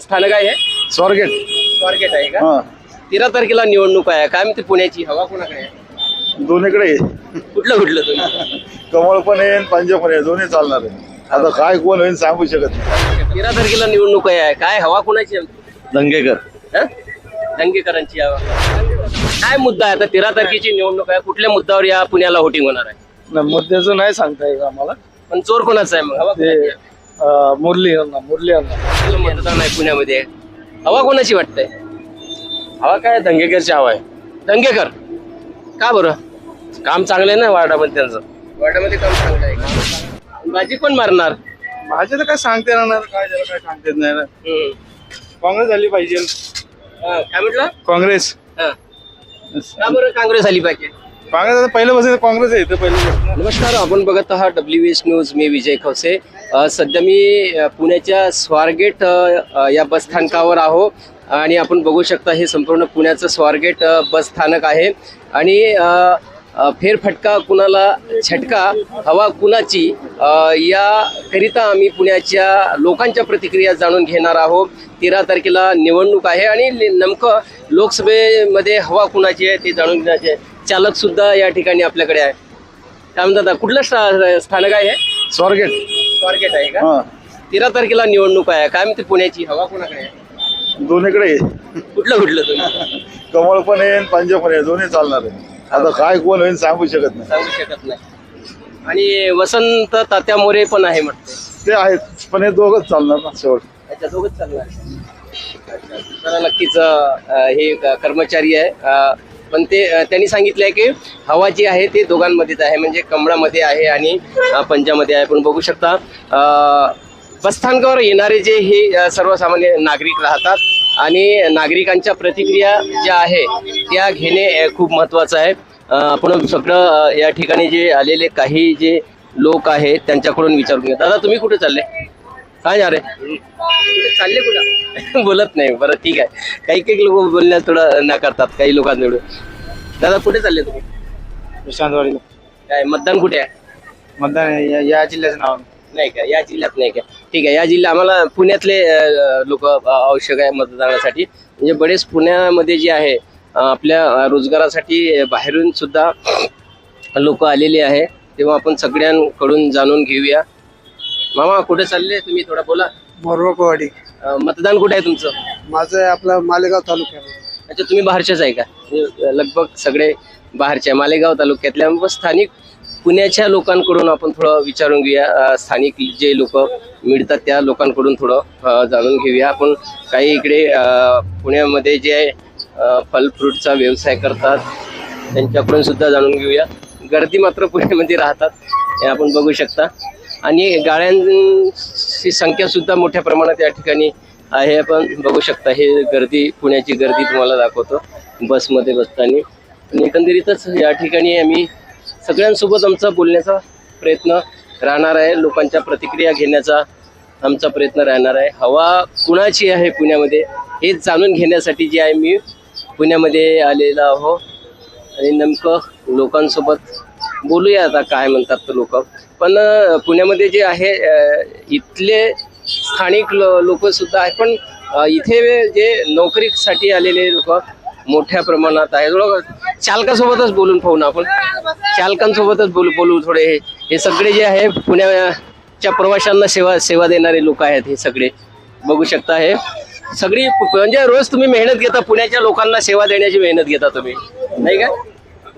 स्थानक आहे? हे? स्वारगेट. स्वारगेट आहे का? हा. तेरा तारखेला निवडणूक आहे. काय म्हणते पुण्याची हवा कोणाकडे आहे? दोन्हीकडे. आहे. कुठलं कुठलं तुम्ही? कमळ पण आहे आणि पंजा पण आहे. दोन्ही चालणार आहे. आता काय कोण होईल सांगू शकत नाही. तेरा तारखेला निवडणूक आहे. काय हवा कोणाची आहे? दंगेकर. हं? दंगेकरांची हवा. काय मुद्दा आहे? आता तेरा तारखेची निवडणूक आहे. कुठल्या मुद्द्यावर या पुण्याला होटिंग होणार आहे? मुद्द्याचं नाही सांगता येईल आम्हाला. पण चोर कोणाचा आहे मग? हवा ते कोणाची आहे? अं, मुरली यांना मुरली यांना. आपलं मतदान आहे पुण्यामध्ये. हवा कोणाची वाटतंय? हवा काय? दंगेकरची हवा आहे. दंगेकर. का बरं? काम चांगलं आहे ना वार्डामध्ये त्यांचं. वार्डामध्ये काम चांगलं आहे? बाजी कोण मारणार? माझ्या तर काय सांगता येणार काय त्याला काय सांगता येत नाही. ना हं. काँग्रेस झाली पाहिजे. हं, काय म्हटलं? काँग्रेस. हं. का बरं काँग्रेस आली पाहिजे? काँग्रेस आता पहिल्यापासून काँग्रेस आहे इथं पहिल्यापासून नमस्कार आपण बघत आहात डब्ल्यू एस न्यूज मी विजय खवसे. सध्या मी पुण्याच्या स्वारगेट या बस स्थानकावर आहो आणि आपण बघू शकता हे संपूर्ण पुण्याचं स्वारगेट बसस्थानक बस स्थानक आहे आणि फेरफटका कुणाला झटका हवा कुणाची याकरिता आम्ही पुण्याच्या लोकांच्या प्रतिक्रिया जाणून घेणार आहोत तेरा तारखेला निवडणूक आहे आणि नेमकं लोकसभेमध्ये हवा कुणाची आहे ते जाणून घेण्याचे आहे. चालकसुद्धा या ठिकाणी आपल्याकडे आहे काय म्हणतात कुठलं स्थानक आहे हे? स्वारगेट स्वारगेट आहे का? हा. तेरा तारखेला निवडणूक आहे. काय म्हणते पुण्याची? हवा कोणाकडे आहे? दोन्हीकडे. आहे. कुठलं कुठलं तुम्ही? कमळ पण आहे आणि पंजा पण आहे. दोन्ही चालणार आहे. आता काय कोण होईल सांगू शकत नाही. सांगू शकत नाही. आणि वसंत तात्या मोरे पण आहे म्हटलं ते आहेत पण हे दोघच चालणार ना शेवट. अच्छा दोघच चालणार. अच्छा. तर नक्कीच अं, हे क- कर्मचारी आहे. अं, पण ते त्यांनी सांगितलंय की हवा जी आहे ते दोघांमध्येच आहे. म्हणजे कमळामध्ये आहे आणि पंजामध्ये आहे. पण बघू शकता बसस्थानकावर येणारे जे हे सर्वसामान्य नागरिक राहतात आणि नागरिकांच्या प्रतिक्रिया ज्या आहे त्या घेणे खूप महत्त्वाचं आहे. आपण सगळं या ठिकाणी जे आलेले काही जे लोक आहेत त्यांच्याकडून विचारून घ्या दादा तुम्ही कुठे चालले? काय जा रे कुठे चालले कुठं? बोलत नाही बरं ठीक आहे. काही काही लोक बोलण्यास थोडं नाकारतात काही लोकांकडे दादा कुठे चालले तुम्ही? विश्रांतवाडीला काय मतदान कुठे आहे? मतदान या- या जिल्ह्याचं नाव. नाही का? या जिल्ह्यात नाही का? ठीक आहे या जिल्हा आम्हाला पुण्यातले लोक आवश्यक आहे मतदानासाठी. म्हणजे बरेच पुण्यामध्ये जे आहे अं, आपल्या अं, रोजगारासाठी बाहेरून सुद्धा लोक आलेले आहे. तेव्हा आपण सगळ्यांकडून जाणून घेऊया. मामा कुठे चालले तुम्ही? थोडा बोला. मोरवाकवाडी अं, मतदान कुठे आहे तुमचं? माझं आपला मालेगाव तालुक्यात अच्छा तुम्ही बाहेरच्याच आहे का? म्हणजे लगभग सगळे बाहेरचे मालेगाव तालुक्यातल्या मग स्थानिक पुण्याच्या लोकांकडून आपण थोडं विचारून घेऊया. स्थानिक जे लोक मिळतात त्या लोकांकडून थोडं जाणून घेऊया. आपण काही इकडे पुण्यामध्ये जे फल फ्रूटचा व्यवसाय करतात त्यांच्याकडून सुद्धा जाणून घेऊया. गर्दी मात्र पुण्यामध्ये राहतात हे आपण बघू शकता. आणि गाड्यांची संख्यासुद्धा मोठ्या प्रमाणात या ठिकाणी आहे आपण बघू शकता हे गर्दी पुण्याची गर्दी तुम्हाला दाखवतो बसमध्ये बसताना. आणि एकंदरीतच या ठिकाणी आम्ही सगळ्यांसोबत आमचा बोलण्याचा प्रयत्न राहणार आहे लोकांच्या प्रतिक्रिया घेण्याचा आमचा प्रयत्न राहणार आहे. हवा कुणाची आहे पुण्यामध्ये हे जाणून घेण्यासाठी जे आहे मी पुण्यामध्ये आलेलो आहो आणि नेमकं लोकांसोबत बोलूया आता काय म्हणतात लोक. पण पुण्यामध्ये जे आहे इथले स्थानिक लोक सुद्धा आहेत. पण इथे जे नोकरीसाठी आलेले लोक मोठ्या प्रमाणात आहे थोडं चालकासोबतच बोलून पाहू ना आपण. चालकांसोबतच बोलू बोलू थोडे. हे हे सगळे जे आहे पुण्याच्या प्रवाशांना सेवा सेवा देणारे लोक आहेत हे सगळे. बघू शकता हे. सगळी म्हणजे रोज तुम्ही मेहनत घेता पुण्याच्या लोकांना सेवा देण्याची मेहनत घेता तुम्ही. नाही का?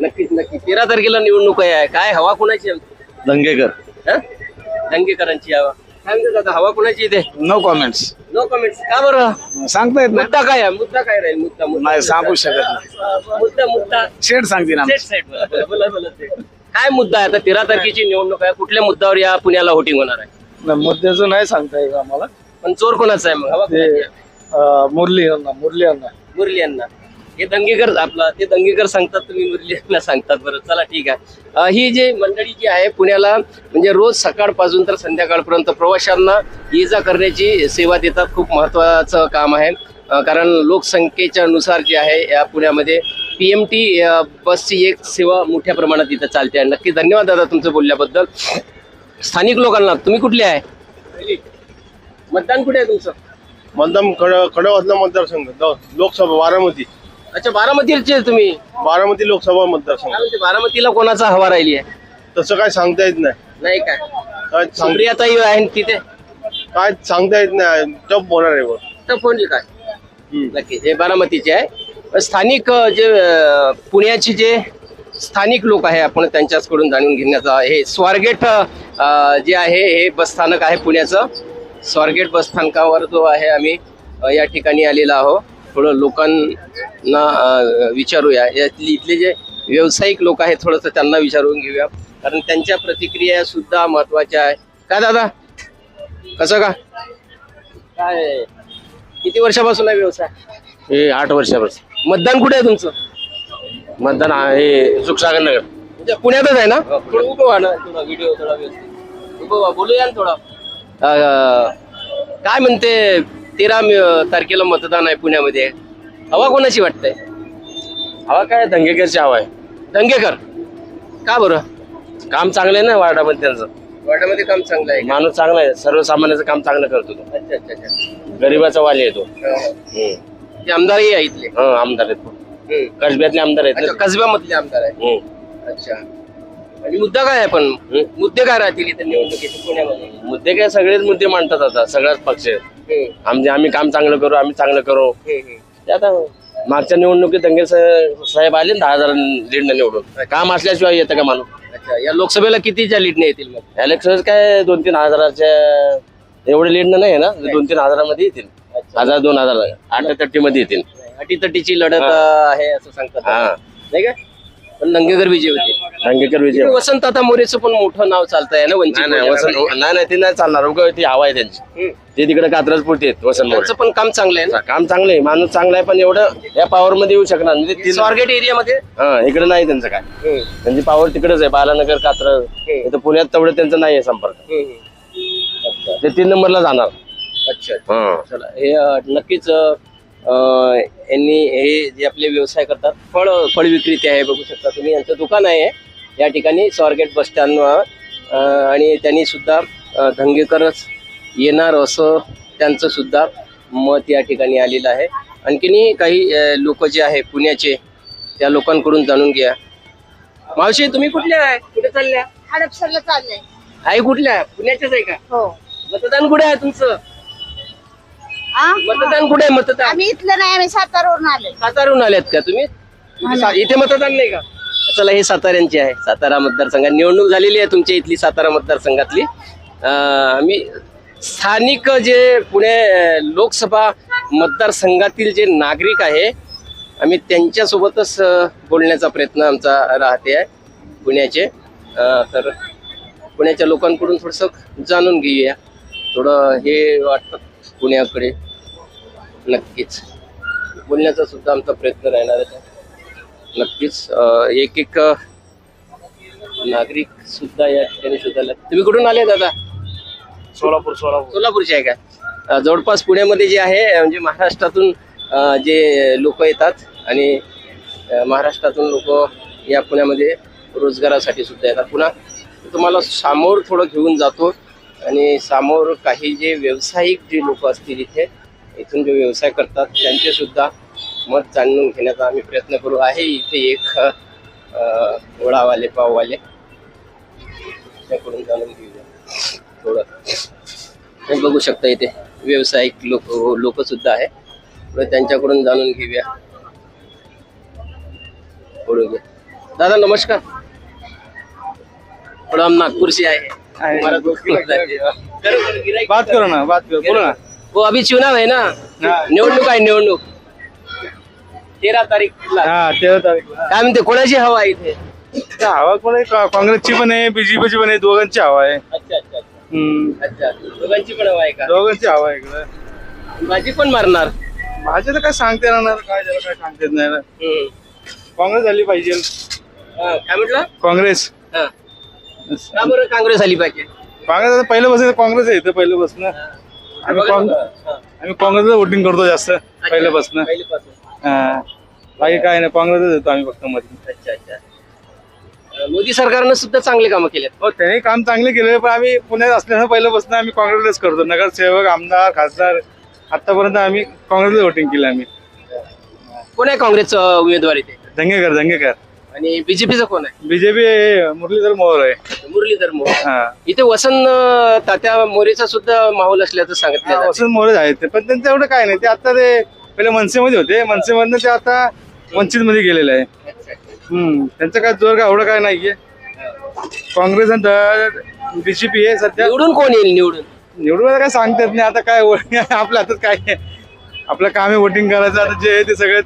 नक्कीच नक्की तेरा तारखेला निवडणूक आहे. काय हवा कुणाची? दंगेकर. हं? दंगेकरांची हवा. काय म्हणतात आता? हवा कुणाची इथे? नो कॉमेंट्स नो कमेंट्स का बरं? सांगता येत मुद्दा काय आहे? मुद्दा काय राहील? मुद्दा मुद्दा. नाही, सांगू शकत मुद्दा मुद्दा. शेड सांगतील सेट सेट बोला बोला सेट काय मुद्दा आहे? आता तेरा तारखेची निवडणूक आहे. कुठल्या मुद्द्यावर या पुण्याला होटिंग होणार आहे? मुद्द्याचं नाही सांगता येईल आम्हाला. पण चोर कोणाचा आहे मग? हवा ते कोणाची आहे? अं, मुरली यांना मुरली यांना. मुरली यांना. हे दंगेकर आपला ते दंगेकर सांगतात तुम्ही मुरली सांगतात बरं. चला ठीक आहे. ही जी मंडळी जी आहे पुण्याला म्हणजे रोज सकाळपासून तर संध्याकाळपर्यंत प्रवाशांना ये जा करण्याची सेवा देतात. खूप महत्त्वाचं काम आहे. कारण लोकसंख्येच्या नुसार जे आहे या पुण्यामध्ये पी एम टी बसची एक सेवा मोठ्या प्रमाणात इथं चालते. आहे नक्की धन्यवाद दादा तुमचं बोलल्याबद्दल. स्थानिक लोकांना तुम्ही कुठले आहे? मतदान कुठे आहे तुमचं? मतदान खड खडवातला मतदारसंघ लोकसभा बारामती. अच्छा बारामतीचे तुम्ही? बारामती लोकसभा मतदारसंघ. काय म्हणते बारामतीला कोणाचा हवा राहिली आहे? तसं काय सांगता येत नाही. नाही काय? काय सांग सुप्रियाताई आहे तिथे? काय सांगता येत नाही. टप होणार आहे. तर फोन काय? नक्की हे बारामतीचे आहे. स्थानिक अ, जे अ, पुण्याची जे स्थानिक लोक आहे आपण त्यांच्याचकडून जाणून घेण्याचा हे स्वारगेट अ, जे आहे हे बसस्थानक आहे पुण्याचं. स्वारगेट बसस्थानकावर जो आहे आम्ही अ, या ठिकाणी आलेलो आहो थोडं लोकांना विचारूया. यातली इथले जे व्यावसायिक लोक आहेत थोडंसं त्यांना विचारून घेऊया. कारण त्यांच्या प्रतिक्रिया सुद्धा महत्त्वाच्या आहे काय दादा? कसं का? काय? किती वर्षापासून आहे व्यवसाय? हे आठ वर्षापासून. मतदान कुठे आहे तुमचं? मतदान आहे सुखसागर नगर. म्हणजे पुण्यातच आहे ना? थोडं उभं व्हा ना थोडा व्हिडिओ थोडा व्यवस्थित. उभं व्हा बोलूया ना थोडं. काय म्हणते तेरा तारखेला मतदान आहे पुण्यामध्ये. हवा कोणाची वाटतंय? हवा काय? दंगेकरची हवा आहे. दंगेकर. का बरं? काम चांगलं आहे ना वार्डामध्ये त्यांचं? वाड्यामध्ये काम चांगलं आहे? माणूस चांगला आहे. सर्वसामान्याचं काम चांगलं करतो तो. अच्छा अच्छा अच्छा. गरीबाचा वाली आहे तो. अं, हम्म. ते आमदारही आहे इथले. हं, आमदार आहेत. कसब्यातले आमदार आहेत. कसब्यामधले आमदार आहे. अच्छा. आणि मुद्दा काय आहे पण? मुद्दे काय राहतील इथे निवडणुकीचे पुण्यामध्ये? मुद्दे काय? सगळेच मुद्दे मांडतात आता. सगळ्याच पक्ष हम्म, आमचे आम्ही काम चांगलं करू आम्ही चांगलं करू. ते आता मागच्या निवडणुकीत दंगे साहेब आले ना दहा हजार लीडनं निवडून. काम असल्याशिवाय येतं का माणूस? अच्छा या लोकसभेला कितीच्या लीडने येतील मग? इलेक्शन काय दोन तीन हजाराच्या एवढे लीडनं नाही ना दोन तीन हजारामध्ये येतील. हजार दोन हजार अठ्ठ्याहत्तरमध्ये येतील अटीतटीची लढत हा. आहे असं सांगतात. हा. नाही का? पण दंगेकर विजय होते. दंगेकर विजय वसंत आता मोरेचं पण मोठं नाव चालतंय ना वंचित नाही वसंत नाही नाही ते नाही चालणार. उगा ती हवा आहे त्यांची. ते तिकडे कात्रज पुरते वसंत मोरे. त्यांचं पण काम चांगलं आहे ना? काम चांगलं आहे माणूस चांगला आहे पण एवढं या पॉवर मध्ये येऊ शकणार म्हणजे ती- स्वारगेट एरियामध्ये? हा इकडे नाही त्यांचं काय. त्यांची पॉवर तिकडेच आहे बालानगर कात्रज. इथं पुण्यात तेवढं त्यांचं नाही आहे संपर्क. ते तीन नंबरला जाणार. अच्छा. हा. चला हे अ, नक्कीच अ, यांनी हे जे आपले व्यवसाय करतात फळ फळ विक्रेते आहे बघू शकता तुम्ही. यांचं दुकान आहे या ठिकाणी स्वारगेट बस स्टँड आणि त्यांनी सुद्धा धंगेकरच येणार असं त्यांचं सुद्धा मत या ठिकाणी आलेलं आहे. आणखीनही काही लोक जे आहे पुण्याचे त्या लोकांकडून जाणून घ्या. मावशी तुम्ही कुठल्या आहे? कुठे चालल्या? हडपसरला चाललंय. आई कुठल्या? पुण्याच्याच आहे का? हो. मतदान कुठे आहे तुमचं? आ? मतदान कुठे आहे? मतदान. आम्ही इथलं नाही आम्ही सातारावरून आलोय. सातारून आल्यात का तुम्ही? इथे सा- इथे मतदान नाही का? चला हे साताऱ्यांचे आहे. सातारा मतदारसंघात निवडणूक झालेली आहे तुमच्या इथली सातारा मतदारसंघातली. अं, आम्ही स्थानिक जे पुणे अं, लोकसभा मतदारसंघातील जे नागरिक आहे आम्ही त्यांच्यासोबतच अं, बोलण्याचा प्रयत्न आमचा राहते आहे पुण्याचे. अं, तर पुण्याच्या लोकांकडून थोडंसं जाणून घेऊया. थोडं हे वाटतं पुण्याकडे. नक्कीच. बोलण्याचा सुद्धा आमचा प्रयत्न राहणार आहे. नक्कीच एक एक नागरिक सुद्धा या ठिकाणी शोधायला तुम्ही कुठून आले दादा? सोलापूर सोलापूर. सोलापूरचे आहे का? जवळपास पुण्यामध्ये जे आहे म्हणजे महाराष्ट्रातून जे लोक येतात आणि महाराष्ट्रातून लोक या पुण्यामध्ये रोजगारासाठी सुद्धा येतात. पुन्हा तुम्हाला सामोर थोडं घेऊन जातो आणि समोर काही जे व्यावसायिक जे लोक असतील इथे इथून जे व्यवसाय करतात त्यांचे सुद्धा मत जाणून घेण्याचा आम्ही प्रयत्न करू. आहे इथे एक वडावाले पाववाले. त्याकडून जाणून घेऊया. थोडं. हे बघू शकता इथे व्यावसायिक लोक लोक सुद्धा आहे. थोडं त्यांच्याकडून जाणून घेऊया. दादा नमस्कार. थोडं हम नागपुर से आए हैं हमारा दोस्त लोग जाते हैं. करो, करो, गिराईक बात करो ना बात करो. बोलो ना. वो अभी चुनाव है ना? निवडणूक आहे निवडणूक. तेरा तारीखला. हा तेरा तारीखला. काय म्हणते कोणाची हवा आहे इथे? त्या हवा पण आहे का- काँग्रेसची पण आहे बीजेपीची पण आहे दोघांची हवा आहे. अच्छा अच्छा अच्छा. हम्म. अच्छा दोघांची पण हवा आहे का? दोघांची हवा आहे इकडं. माझी पण मारणार. भाजपला काय सांगता येणार काय त्याला काय सांगता येत नाही ना. हम्म. काँग्रेस झाली पाहिजे. हा, काय म्हटलं? काँग्रेस. हा. का बरं काँग्रेस आली पाहिजे? काँग्रेस आता पहिलं बसून काँग्रेस आहे इथं पहिलं बसून आम्ही बघा काँग- ना. हा. आम्ही काँग्रेसला वोटिंग करतो जास्त पहिल्यापासून. पहिल्यापासून. हा. बाकी काय नाही काँग्रेसच येतो आम्ही फक्त मध्ये अच्छा अच्छा. अं, मोदी सरकारनं सुद्धा चांगले कामं केलेत. हो त्यांनी काम चांगले केले पण आम्ही पुण्यात असल्यानं पहिल्यापासून आम्ही काँग्रेसलाच करतो. नगरसेवक आमदार खासदार आतापर्यंत आम्ही काँग्रेसला वोटिंग केलं आम्ही. कोण आहे काँग्रेसचा उमेदवार इथे? दंगेकर दंगेकर आणि बीजेपीचं कोण आहे? बीजेपी मुरलीधर मोहोळ आहे. मुरलीधर मोहोळ. हा. इथे वसंत अं, तात्या मोरेचा सुद्धा माहोल असल्याचं सांगितलं जातं. वसंत मोरे आहेत ते. पण त्यांचं एवढं काय नाही. ते आता ते पहिले मनसेमध्ये होते. मनसेमधनं ते आता वंचित मध्ये गेलेले आहे. हम्म. त्यांचं काय जोर काय एवढं काय नाहीये. काँग्रेस आणि बीजेपी आहे सध्या निवडून कोण येईल निवडून? निवडून आता काय सांगता येत नाही. आता काय व- आपल्या हातात काय आहे? आपलं काम आहे वोटिंग करायचं. आता जे आहे ते सगळं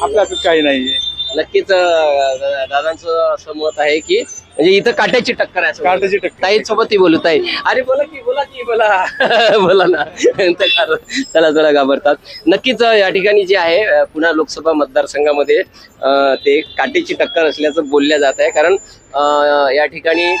आपल्या हातात काही नाहीये. नक्कीच दादांचं असं मत आहे की म्हणजे इथं काट्याची टक्कर आहे. काट्याची टक्कर. ताई सोबत बोलू ताई. अरे बोला की बोला की बोला. बोला ना. चला चला घाबरतात. नक्कीच या ठिकाणी जे आहे पुन्हा लोकसभा मतदारसंघामध्ये ते काटेची टक्कर असल्याचं बोलल्या जात आहे. कारण या ठिकाणी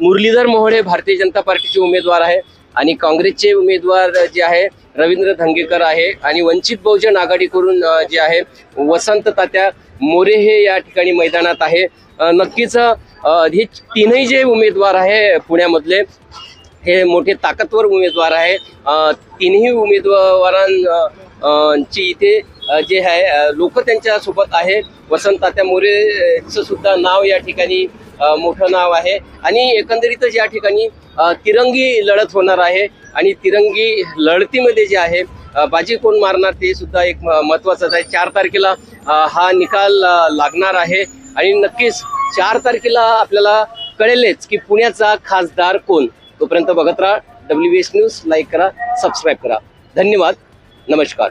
मुरलीधर मोहोळ भारतीय जनता पार्टीचे उमेदवार आहे. आणि काँग्रेसचे उमेदवार जे आहे रवींद्र धंगेकर आहे आणि वंचित बहुजन आघाडीकडून जे आहे वसंत तात्या मोरे हे या ठिकाणी मैदानात आहे. नक्कीच हे तीनही जे उमेदवार आहे पुण्यामधले हे मोठे ताकदवर उमेदवार आहे. तिन्ही उमेदवारां ची इथे जे आहे लोक त्यांच्यासोबत आहेत. वसंत तात्या मोरेचं सुद्धा नाव या ठिकाणी मोठं नाव आहे. आणि एकंदरीतच या ठिकाणी तिरंगी लढत होणार आहे. आणि तिरंगी लढतीमध्ये जे आहे बाजी कोण मारणार ते सुद्धा एक म- महत्त्वाचंच आहे. चार तारखेला हा निकाल लागणार आहे. आणि नक्कीच चार तारखेला आपल्याला कळेलच की पुण्याचा खासदार कोण. तोपर्यंत बघत राहा. डब्ल्यू एस न्यूज लाईक करा सबस्क्राईब करा. धन्यवाद. नमस्कार.